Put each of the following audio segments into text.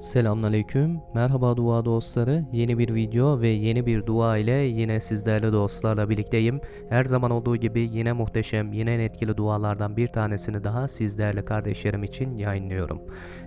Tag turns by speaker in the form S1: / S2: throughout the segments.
S1: Selamünaleyküm. Merhaba dua dostları. Yeni bir video ve yeni bir dua ile yine sizlerle dostlarla birlikteyim. Her zaman olduğu gibi yine muhteşem, yine en etkili dualardan bir tanesini daha sizlerle kardeşlerim için yayınlıyorum.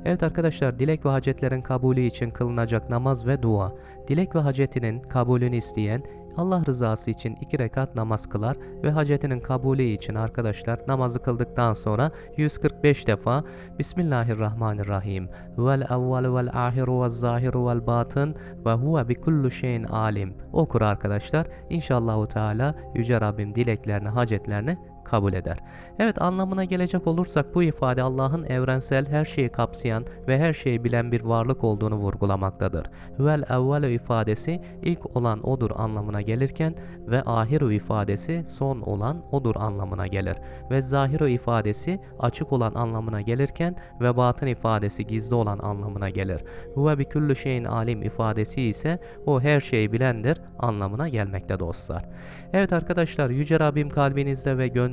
S1: Evet arkadaşlar, dilek ve hacetlerin kabulü için kılınacak namaz ve dua. Dilek ve hacetinin kabulünü isteyen Allah rızası için iki rekat namaz kılar ve hacetinin kabulü için arkadaşlar namazı kıldıktan sonra 145 defa Bismillahirrahmanirrahim vel evvel vel ahiru vel zahiru vel batın ve huve bi kullu şeyin alim okur arkadaşlar. İnşallahu Teala Yüce Rabbim dileklerini, hacetlerini kabul eder. Evet anlamına gelecek olursak bu ifade Allah'ın evrensel her şeyi kapsayan ve her şeyi bilen bir varlık olduğunu vurgulamaktadır. Vel evvelu ifadesi ilk olan odur anlamına gelirken ve ahiru ifadesi son olan odur anlamına gelir. Ve zahiru ifadesi açık olan anlamına gelirken ve batın ifadesi gizli olan anlamına gelir. Huve bi kullu şeyin alim ifadesi ise o her şeyi bilendir anlamına gelmekte dostlar. Evet arkadaşlar Yüce Rabbim kalbinizde ve gönlünüzde